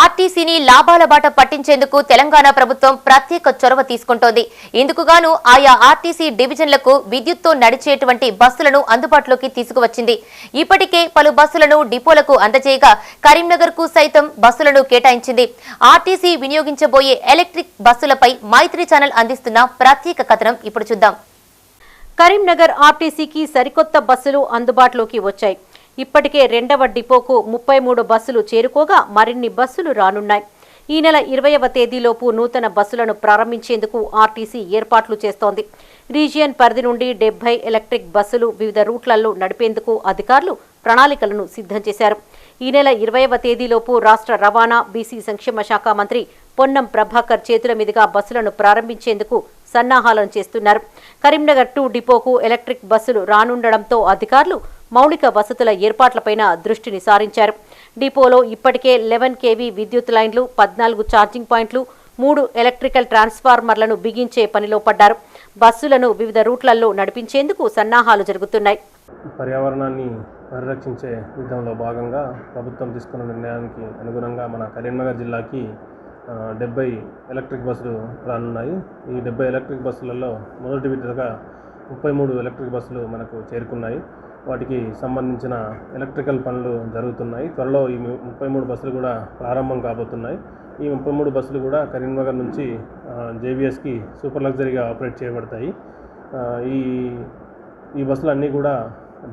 ఆర్టీసీని లాభాల బాట పట్టించేందుకు తెలంగాణ ప్రభుత్వం ప్రత్యేక చొరవ తీసుకుంటోంది. ఇందుకుగాను ఆయా ఆర్టీసీ డివిజన్లకు విద్యుత్తో నడిచేటువంటి బస్సులను అందుబాటులోకి తీసుకువచ్చింది. ఇప్పటికే పలు బస్సులను డిపోలకు అందజేయగా కరీంనగర్కు సైతం బస్సులను కేటాయించింది. ఆర్టీసీ వినియోగించబోయే ఎలక్ట్రిక్ బస్సులపై మైత్రి ఛానల్ అందిస్తున్న ప్రత్యేక కథనం ఇప్పుడు చూద్దాం. కరీంనగర్ ఆర్టీసీకి సరికొత్త బస్సులు అందుబాటులోకి వచ్చాయి. ఇప్పటికే రెండవ డిపోకు ముప్పై మూడు బస్సులు చేరుకోగా మరిన్ని బస్సులు రానున్నాయి. ఈ నెల ఇరవైవ తేదీలోపు నూతన బస్సులను ప్రారంభించేందుకు ఆర్టీసీ ఏర్పాట్లు చేస్తోంది. రీజియన్ పరిధి నుండి డెబ్బై ఎలక్ట్రిక్ బస్సులు వివిధ రూట్లలో నడిపేందుకు అధికారులు ప్రణాళికలను సిద్ధం చేశారు. ఈ నెల ఇరవైవ తేదీలోపు రాష్ట్ర రవాణా బీసీ సంక్షేమ శాఖ మంత్రి పొన్నం ప్రభాకర్ చేతుల మీదుగా బస్సులను ప్రారంభించేందుకు సన్నాహాలను చేస్తున్నారు. కరీంనగర్ టూ డిపోకు ఎలక్ట్రిక్ బస్సులు రానుండడంతో అధికారులు మౌలిక వసతుల ఏర్పాట్లపైన దృష్టిని సారించారు డిపోలో ఇప్పటికే లెవెన్ కేవీ విద్యుత్ లైన్లు పద్నాలుగు ఛార్జింగ్ పాయింట్లు మూడు ఎలక్ట్రికల్ ట్రాన్స్ఫార్మర్లను బిగించే పనిలో పడ్డారు. బస్సులను వివిధ రూట్లలో నడిపించేందుకు సన్నాహాలు జరుగుతున్నాయి. పర్యావరణాన్ని పరిరక్షించే విధంలో భాగంగా ప్రభుత్వం తీసుకున్న నిర్ణయానికి అనుగుణంగా మన కరీంనగర్ జిల్లాకి డెబ్బై ఎలక్ట్రిక్ బస్సులు రానున్నాయి. ఈ డెబ్బై ఎలక్ట్రిక్ బస్సులలో మొదటి విడతగా ముప్పై మూడు ఎలక్ట్రిక్ బస్సులు మనకు చేరుకున్నాయి. వాటికి సంబంధించిన ఎలక్ట్రికల్ పనులు జరుగుతున్నాయి. త్వరలో ఈ ముప్పై మూడు బస్సులు కూడా ప్రారంభం కాబోతున్నాయి. ఈ ముప్పై మూడు బస్సులు కూడా కరీంనగర్ నుంచి జేబీఎస్కి సూపర్ లగ్జరీగా ఆపరేట్ చేయబడతాయి. ఈ ఈ బస్సులు అన్నీ కూడా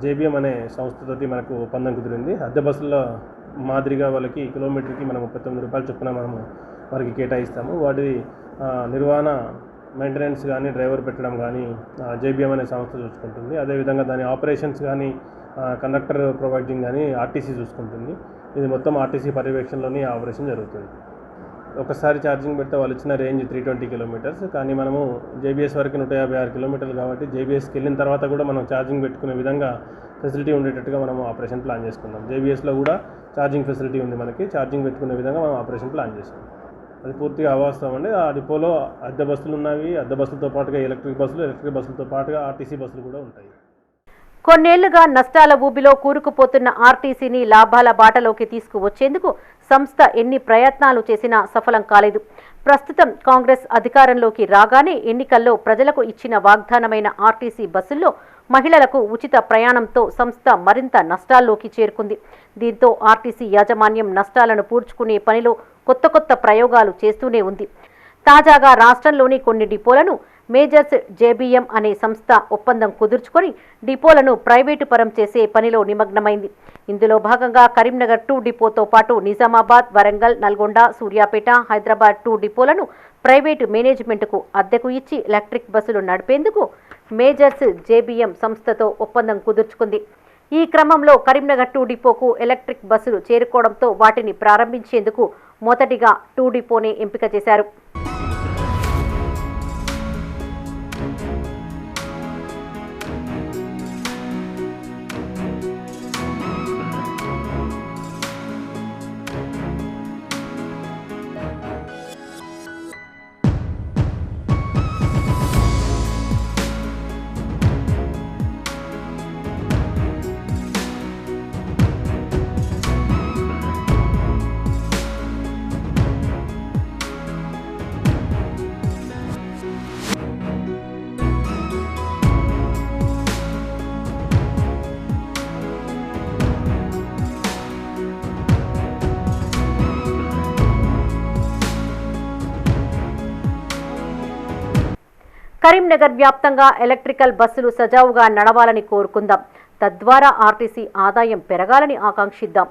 జేబీఎం అనే సంస్థతోటి మనకు ఒప్పందం కుదిరింది. అద్దె బస్సుల్లో మాదిరిగా వాళ్ళకి కిలోమీటర్కి మనం ముప్పై తొమ్మిది రూపాయలు చొప్పున మనము వారికి కేటాయిస్తాము. వాటి నిర్వహణ మెయింటెనెన్స్ కానీ డ్రైవర్ పెట్టడం కానీ జేబీఎం అనే సంస్థ చూసుకుంటుంది. అదేవిధంగా దాని ఆపరేషన్స్ కానీ కండక్టర్ ప్రొవైడింగ్ కానీ ఆర్టీసీ చూసుకుంటుంది. ఇది మొత్తం ఆర్టీసీ పర్యవేక్షణలోనే ఆపరేషన్ జరుగుతుంది. ఒకసారి ఛార్జింగ్ పెడితే వాళ్ళు ఇచ్చిన రేంజ్ త్రీ ట్వంటీ కిలోమీటర్స్ కానీ మనము జేబీఎస్ వరకు నూట యాభై ఆరు కిలోమీటర్లు కాబట్టి జేబీఎస్కి వెళ్ళిన తర్వాత కూడా మనం ఛార్జింగ్ పెట్టుకునే విధంగా ఫెసిలిటీ ఉండేటట్టుగా మనం ఆపరేషన్ ప్లాన్ చేసుకున్నాం. జేబీఎస్లో కూడా ఛార్జింగ్ ఫెసిలిటీ ఉంది మనకి ఛార్జింగ్ పెట్టుకునే విధంగా మనం ఆపరేషన్ ప్లాన్ చేసాం అది పూర్తిగా అవాస్తవం అండి. ఆ డిపోలో అద్దె బస్సులు ఉన్నాయి అద్దె బస్సులతో పాటుగా ఎలక్ట్రిక్ బస్సులు ఎలక్ట్రిక్ బస్సులతో పాటుగా ఆర్టీసీ బస్సులు కూడా ఉంటాయి. కొన్నేళ్ళుగా నష్టాల ఊబిలో కూరుకుపోతున్న ఆర్టీసీని లాభాల బాటలోకి తీసుకువచ్చేందుకు సంస్థ ఎన్ని ప్రయత్నాలు చేసినా సఫలం కాలేదు. ప్రస్తుతం కాంగ్రెస్ అధికారంలోకి రాగానే ఎన్నికల్లో ప్రజలకు ఇచ్చిన వాగ్దానమైన ఆర్టీసీ బస్సుల్లో మహిళలకు ఉచిత ప్రయాణంతో సంస్థ మరింత నష్టాల్లోకి చేరుకుంది. దీంతో ఆర్టీసీ యాజమాన్యం నష్టాలను పూడ్చుకునే పనిలో కొత్త కొత్త ప్రయోగాలు చేస్తూనే ఉంది. తాజాగా రాష్ట్రంలోని కొన్ని డిపోలను మేజర్స్ జేబీఎం అనే సంస్థ ఒప్పందం కుదుర్చుకొని డిపోలను ప్రైవేటు పరం చేసే పనిలో నిమగ్నమైంది. ఇందులో భాగంగా కరీంనగర్ టూ డిపోతో పాటు నిజామాబాద్ వరంగల్ నల్గొండ సూర్యాపేట హైదరాబాద్ టూ డిపోలను ప్రైవేటు మేనేజ్మెంట్కు అద్దెకు ఇచ్చి ఎలక్ట్రిక్ బస్సులు నడిపేందుకు మేజర్స్ జేబీఎం సంస్థతో ఒప్పందం కుదుర్చుకుంది. ఈ క్రమంలో కరీంనగర్ టూ డిపోకు ఎలక్ట్రిక్ బస్సులు చేరుకోవడంతో వాటిని ప్రారంభించేందుకు మొదటిగా టూ డిపోనే ఎంపిక చేశారు. కరీంనగర్ వ్యాప్తంగా ఎలక్ట్రికల్ బస్సులు సజావుగా నడవాలని కోరుకుందాం. తద్వారా ఆర్టీసీ ఆదాయం పెరగాలని ఆకాంక్షిద్దాం.